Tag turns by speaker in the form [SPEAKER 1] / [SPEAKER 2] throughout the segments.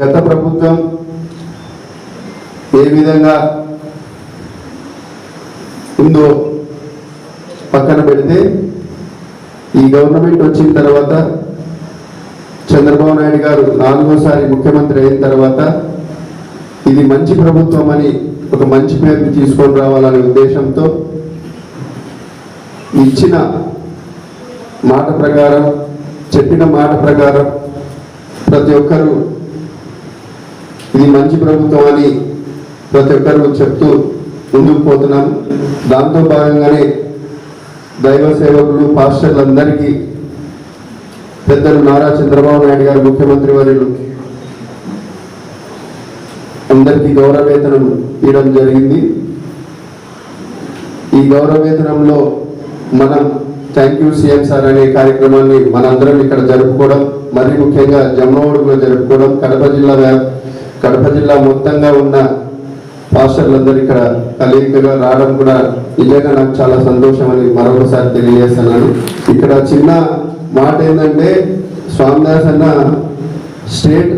[SPEAKER 1] గత ప్రభుత్వం ఏ విధంగా ఉందో పక్కన పెడితే ఈ గవర్నమెంట్ వచ్చిన తర్వాత చంద్రబాబు నాయుడు గారు నాలుగోసారి ముఖ్యమంత్రి అయిన తర్వాత ఇది మంచి ప్రభుత్వం అని ఒక మంచి పేరు తీసుకొని రావాలనే ఉద్దేశంతో ఇచ్చిన మాట ప్రకారం చెప్పిన మాట ప్రకారం ప్రతి ఒక్కరూ ఇది మంచి ప్రభుత్వం అని ప్రతి ఒక్కరు చెప్తూ ముందుకు పోతున్నాం దాంతో భాగంగానే దైవ సేవకులు పాస్టర్లందరికీ పెద్దలు నారా చంద్రబాబు నాయుడు గారు ముఖ్యమంత్రి వర్యులు అందరికీ గౌరవేతనం ఇవ్వడం జరిగింది. ఈ గౌరవవేతనంలో మనం థ్యాంక్ యూ సీఎం సార్ అనే కార్యక్రమాన్ని మనందరం ఇక్కడ జరుపుకోవడం మరీ ముఖ్యంగా జమ్మోడులో జరుపుకోవడం కడప జిల్లా కడప జిల్లా మొత్తంగా ఉన్న పాస్టర్లందరూ ఇక్కడ కలిగికగా రావడం కూడా నిజంగా నాకు చాలా సంతోషం అని మరొకసారి తెలియజేస్తున్నాను. ఇక్కడ చిన్న మాట ఏంటంటే స్వామిదాస్ అన్న స్టేట్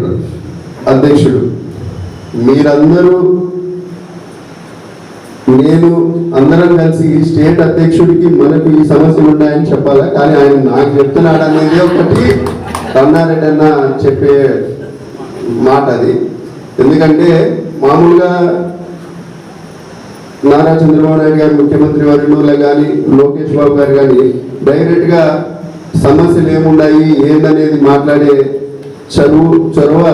[SPEAKER 1] అధ్యక్షుడు. మీరందరూ నేను అందరం కలిసి ఈ స్టేట్ అధ్యక్షుడికి మనకు ఈ సమస్యలు ఉన్నాయని చెప్పాలా? కానీ ఆయన నాకు చెప్తున్నాడు అనేది ఒకటి రమణారెడ్డి అన్న చెప్పే మాట అది. ఎందుకంటే మామూలుగా నారా చంద్రబాబు నాయుడు గారు ముఖ్యమంత్రి వర్యులు కానీ లోకేష్ బాబు గారు కానీ డైరెక్ట్గా సమస్యలు ఏమున్నాయి ఏందనేది మాట్లాడే చదువు చొరవ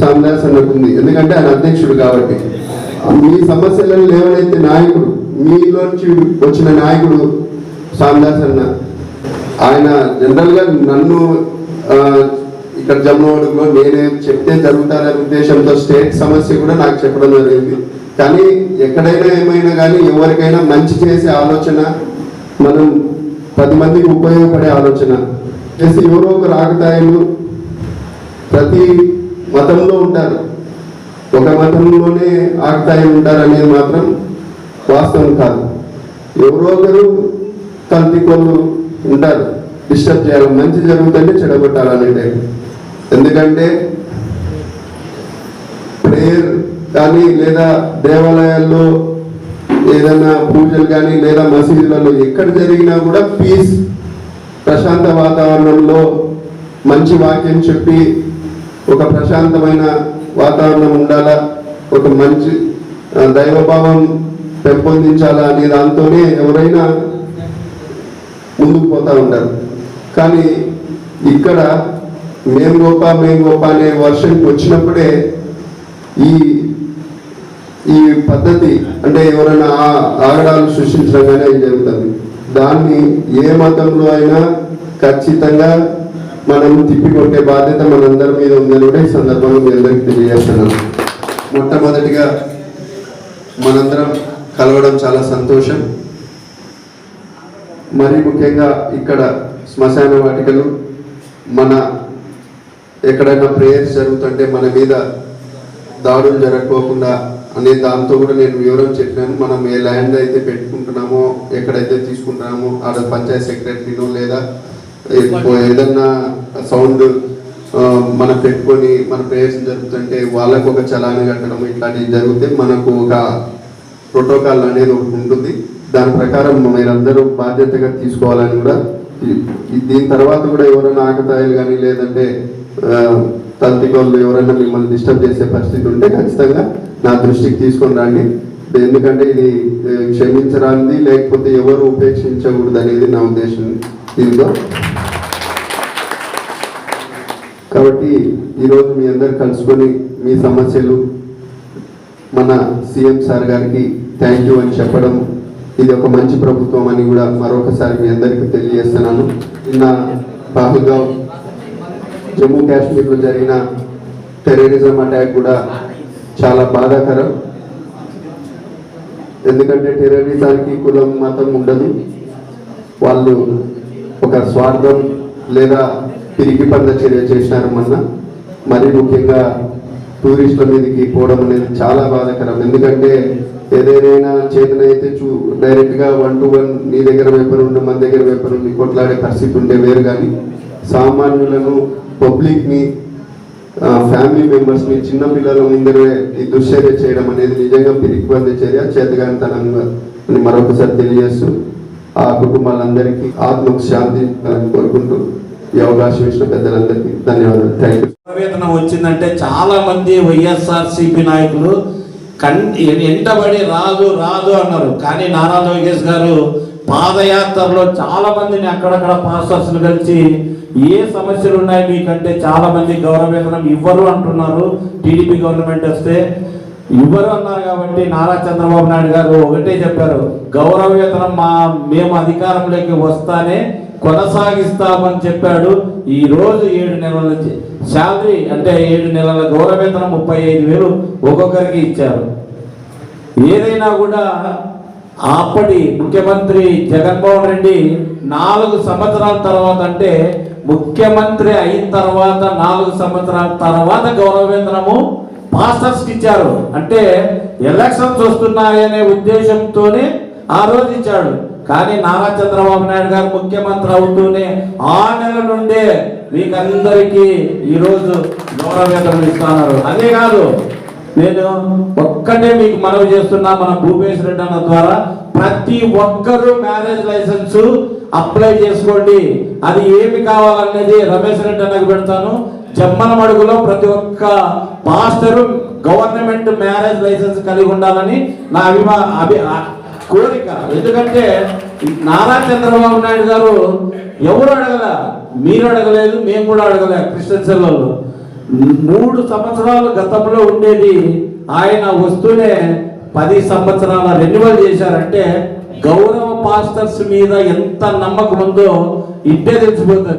[SPEAKER 1] సామదాస్ అన్నట్టుంది ఎందుకంటే ఆయన అధ్యక్షుడు కాబట్టి. మీ సమస్యలను లేవనైతే నాయకుడు మీలోంచి వచ్చిన నాయకుడు సామదాస్ అన్న. ఆయన జనరల్గా నన్ను ఇక్కడ జమ్మోడులో నేనే చెప్తే జరుగుతారనే ఉద్దేశంతో స్టేట్ సమస్య కూడా నాకు చెప్పడం జరిగింది. కానీ ఎక్కడైనా ఏమైనా కానీ ఎవరికైనా మంచి చేసే ఆలోచన మనం పది మందికి ఉపయోగపడే ఆలోచన. చేసి ఎవరో ఒక రాగతాయిలు ప్రతి మతంలో ఉంటారు. ఒక మతంలోనే ఆగతాయి ఉంటారు అనేది మాత్రం వాస్తవం కాదు. ఎవరో ఒకరు కల్తీ కొలు ఉంటారు. డిస్టర్బ్ చేయాలి మంచి జరుగుతుంటే చెడగొట్టాలనే టైం. ఎందుకంటే ప్రేయర్ కానీ లేదా దేవాలయాల్లో ఏదైనా పూజలు కానీ లేదా మసీదులలో ఎక్కడ జరిగినా కూడా పీస్ ప్రశాంత వాతావరణంలో మంచి వాక్యం చెప్పి ఒక ప్రశాంతమైన వాతావరణం ఉండాలా? ఒక మంచి దైవభావం పెంపొందించాలా అనే దాంతోనే ఎవరైనా ముందుకు పోతూ ఉంటారు. కానీ ఇక్కడ మేం గొప్ప మేం గొప్ప అనే వర్షన్కి వచ్చినప్పుడే ఈ ఈ పద్ధతి అంటే ఎవరైనా ఆ- ఆగడాలు సృష్టించడం కానీ ఏం జరుగుతుంది? దాన్ని ఏ మతంలో అయినా ఖచ్చితంగా మనం తిప్పికొట్టే బాధ్యత మనందరి మీద ఉందని కూడా ఈ సందర్భంలో మీ అందరికీ తెలియజేస్తున్నాను. మొట్టమొదటిగా మనందరం కలవడం చాలా సంతోషం. మరీ ముఖ్యంగా ఇక్కడ శ్మశాన వాటికలు మన ఎక్కడైనా ప్రేయర్స్ జరుగుతుంటే మన మీద దాడులు జరగకోకుండా అనే దాంతో కూడా నేను వివరం చెప్పాను. మనం ఏ ల్యాండ్ అయితే పెట్టుకుంటున్నామో ఎక్కడైతే తీసుకుంటున్నామో ఆడ పంచాయత్ సెక్రటరీనో లేదా ఏదన్నా సౌండ్ మనం పెట్టుకొని మన ప్రేయర్స్ జరుగుతుంటే వాళ్ళకు ఒక చలాన కట్టడం ఇట్లాంటివి జరిగితే మనకు ఒక ప్రోటోకాల్ అనేది ఒకటి ఉంటుంది. దాని ప్రకారం మీరందరూ బాధ్యతగా తీసుకోవాలని కూడా దీని తర్వాత కూడా ఎవరైనా ఆకతాయిలు కానీ లేదంటే ఆ, తంతికోళ్ళు ఎవరైనా మిమ్మల్ని డిస్టర్బ్ చేసే పరిస్థితి ఉంటే ఖచ్చితంగా నా దృష్టికి తీసుకొని రండి. ఎందుకంటే ఇది క్షమించరానిది లేకపోతే ఎవరు ఉపేక్షించకూడదు అనేది నా ఉద్దేశం. దీంతో కాబట్టి ఈరోజు మీ అందరు కలుసుకొని మీ సమస్యలు మన సీఎం సార్ గారికి థ్యాంక్ యూ అని చెప్పడం ఇది ఒక మంచి ప్రభుత్వం అని కూడా మరొకసారి మీ అందరికీ తెలియజేస్తున్నాను. నిన్న పహల్గావ్ జమ్మూ కాశ్మీర్లో జరిగిన టెర్రరిజం అటాక్ కూడా చాలా బాధాకరం. ఎందుకంటే టెర్రరిజానికి కులం మతం ఉండదు. వాళ్ళు ఒక స్వార్థం లేదా తిరిగి పంద చర్య చేసినారు మొన్న. మరీ ముఖ్యంగా టూరిస్టుల మీదకి పోవడం అనేది చాలా బాధాకరం. ఎందుకంటే ఏదైనా చేతనైతే చూ డైరెక్ట్గా వన్ టు వన్ నీ దగ్గర వెపన్ ఉంటే మన దగ్గర వెపన్ కొట్లాడే పరిస్థితి ఉండే వేరు కానీ సామాన్యులను పబ్లిక్ని ఫ్యామిలీ మెంబర్స్ని చిన్నపిల్లల ముందరే ఈ దుశ్చర్య చేయడం అనేది నిజంగా పిరికిబంది చర్య. చేతగానితనంగా అని మరొకసారి తెలియజేస్తూ ఆ కుటుంబాలందరికీ ఆత్మకు శాంతి కోరుకుంటూ ఈ అవకాశం ఇచ్చిన పెద్దలందరికీ ధన్యవాదాలు. థ్యాంక్ యూ
[SPEAKER 2] వేతనం వచ్చిందంటే చాలా మంది వైఎస్ఆర్సిపి నాయకులు కన్ ఎంటబడి రాదు రాదు అన్నారు. కానీ నారా లోకేష్ గారు పాదయాత్రలో చాలా మందిని అక్కడక్కడ పాస్టర్స్ని కలిసి ఏ సమస్యలు ఉన్నాయి మీకంటే చాలా మంది గౌరవేతనం ఇవ్వరు అంటున్నారు. టీడీపీ గవర్నమెంట్ వస్తే ఇవ్వరు అన్నారు కాబట్టి నారా చంద్రబాబు నాయుడు గారు ఒకటే చెప్పారు గౌరవవేతనం మా మేము అధికారంలోకి వస్తానే కొనసాగిస్తామని చెప్పాడు ఈ రోజు ఏడు నెలల నుంచి. శాలరీ అంటే ఏడు నెలల గౌరవేతనం ముప్పై ఐదు వేలు ఒక్కొక్కరికి ఇచ్చారు. ఏదైనా కూడా అప్పటి ముఖ్యమంత్రి జగన్మోహన్ రెడ్డి నాలుగు సంవత్సరాల తర్వాత అంటే ముఖ్యమంత్రి అయిన తర్వాత నాలుగు సంవత్సరాల తర్వాత గౌరవేంద్రము పాస్టర్స్కి ఇచ్చారు. అంటే ఎలక్షన్స్ వస్తున్నాయనే ఉద్దేశంతోనే ఆ రోజు ఇచ్చాడు. కానీ నారా చంద్రబాబు నాయుడు గారు ముఖ్యమంత్రి అవుతూనే ఆ నెల నుండే మీకందరికీ ఈరోజు గౌరవేంద్రం ఇస్తున్నారు. అదే కాదు నేను ఒక్కటే మీకు మనవి చేస్తున్నా మన భూపేష్ రెడ్డి అన్న ద్వారా ప్రతి ఒక్కరూ మ్యారేజ్ లైసెన్స్ అప్లై చేసుకోండి. అది ఏమి కావాలనేది రమేష్ రెడ్డి అన్నకు పెడతాను. జమ్మల మడుగులో ప్రతి ఒక్క పాస్టరు గవర్నమెంట్ మ్యారేజ్ లైసెన్స్ కలిగి ఉండాలని నా అభిమా అభి కోరిక. ఎందుకంటే నారా చంద్రబాబు నాయుడు గారు ఎవరు అడగల? మీరు అడగలేదు మేము కూడా అడగలే. క్రిస్టియన్ సెల్లలో మూడు సంవత్సరాలు గతంలో ఉండేది. ఆయన వస్తూనే పది సంవత్సరాల రెన్యువల్ చేశారంటే గౌరవ పాస్టర్స్ మీద ఎంత నమ్మకం ఉందో ఇట్టే తెలిసిపోతుంది.